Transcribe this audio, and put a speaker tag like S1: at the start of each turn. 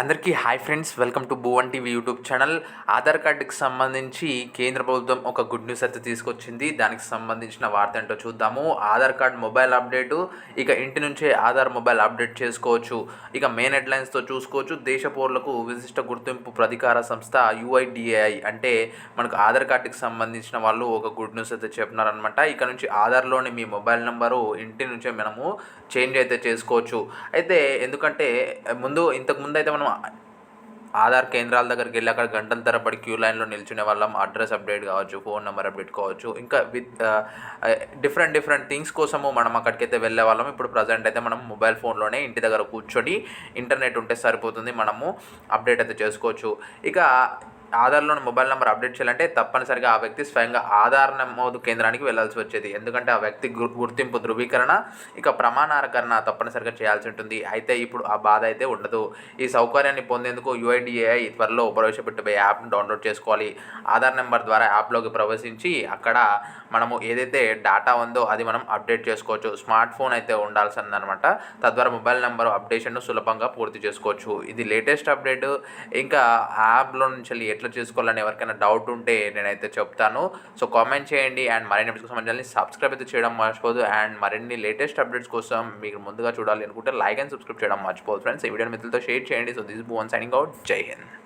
S1: అందరికీ hi friends welcome to Bhuvan TV YouTube channel. Aadhaar కార్డుకి సంబంధించి కేంద్ర ప్రభుత్వం ఒక గుడ్ న్యూస్ అయితే తీసుకొచ్చింది. దానికి సంబంధించిన వార్త ఏంటో చూద్దాము. ఆధార్ కార్డ్ మొబైల్ అప్డేటు ఇక ఇంటి నుంచే ఆధార్ మొబైల్ అప్డేట్ చేసుకోవచ్చు. ఇక మెయిన్ హెడ్లైన్స్తో చూసుకోవచ్చు. దేశ పౌరులకు విశిష్ట గుర్తింపు ప్రధికార సంస్థ యుఐడిఏఐ అంటే మనకు ఆధార్ కార్డుకి సంబంధించిన వాళ్ళు ఒక గుడ్ న్యూస్ అయితే చెప్పినారనమాట ఇక నుంచి ఆధార్లోని మీ మొబైల్ నెంబరు ఇంటి నుంచే మనము చేంజ్ అయితే చేసుకోవచ్చు. అయితే ఎందుకంటే ముందు ఇంతకు ముందు అయితే మనం ఆధార్ కేంద్రాల దగ్గరికి వెళ్ళి అక్కడ గంటల తరబడి క్యూ లైన్లో నిల్చునే వాళ్ళం. అడ్రస్ అప్డేట్ కావచ్చు ఫోన్ నెంబర్ అప్డేట్ కావచ్చు. ఇంకా విత్ డిఫరెంట్ డిఫరెంట్ థింగ్స్ కోసము మనం అక్కడికైతే వెళ్ళే వాళ్ళం. ఇప్పుడు ప్రజెంట్ అయితే మనం మొబైల్ ఫోన్లోనే ఇంటి దగ్గర కూర్చొని ఇంటర్నెట్ ఉంటే సరిపోతుంది. మనము అప్డేట్ అయితే చేసుకోవచ్చు. ఇక ఆధార్లోని మొబైల్ నెంబర్ అప్డేట్ చేయాలంటే తప్పనిసరిగా ఆ వ్యక్తి స్వయంగా ఆధార్ నమోదు కేంద్రానికి వెళ్ళాల్సి వచ్చేది. ఎందుకంటే ఆ వ్యక్తి గు- గుర్తింపు ధృవీకరణ ఇక ప్రమాణాకరణ తప్పనిసరిగా చేయాల్సి ఉంటుంది. అయితే ఇప్పుడు ఆ బాధ అయితే ఉండదు. ఈ సౌకర్యాన్ని పొందేందుకు యుఐడిఏఐ త్వరలో ప్రవేశపెట్టబోయే యాప్ను డౌన్లోడ్ చేసుకోవాలి. ఆధార్ నెంబర్ ద్వారా యాప్లోకి ప్రవేశించి అక్కడ మనము ఏదైతే డేటా ఉందో అది మనం అప్డేట్ చేసుకోవచ్చు. స్మార్ట్ ఫోన్ అయితే ఉండాల్సిందనమాట. తద్వారా మొబైల్ నెంబర్ అప్డేషన్ను సులభంగా పూర్తి చేసుకోవచ్చు. ఇది లేటెస్ట్ అప్డేట్. ఇంకా యాప్లో నుంచి ఎట్లా చేసుకోవాలని ఎవరికైనా డౌట్ ఉంటే నేనైతే చెప్తాను. సో కామెంట్ చేయండి అండ్ మరిన్ని అప్డేట్స్ కోసం ఛానల్ని సబ్స్క్రైబ్ అయితే చేయడం మర్చిపోదు. అండ్ మరిన్ని లేటెస్ట్ అప్డేట్స్ కోసం మీకు ముందుగా చూడాలి అనుకుంటే లైక్ అండ్ సబ్స్క్రైబ్ చేయడం మర్చిపోదు ఫ్రెండ్స్ ఈ వీడియో మిత్రులతో షేర్ చేయండి. So this Bhuvan signing out జై హింద్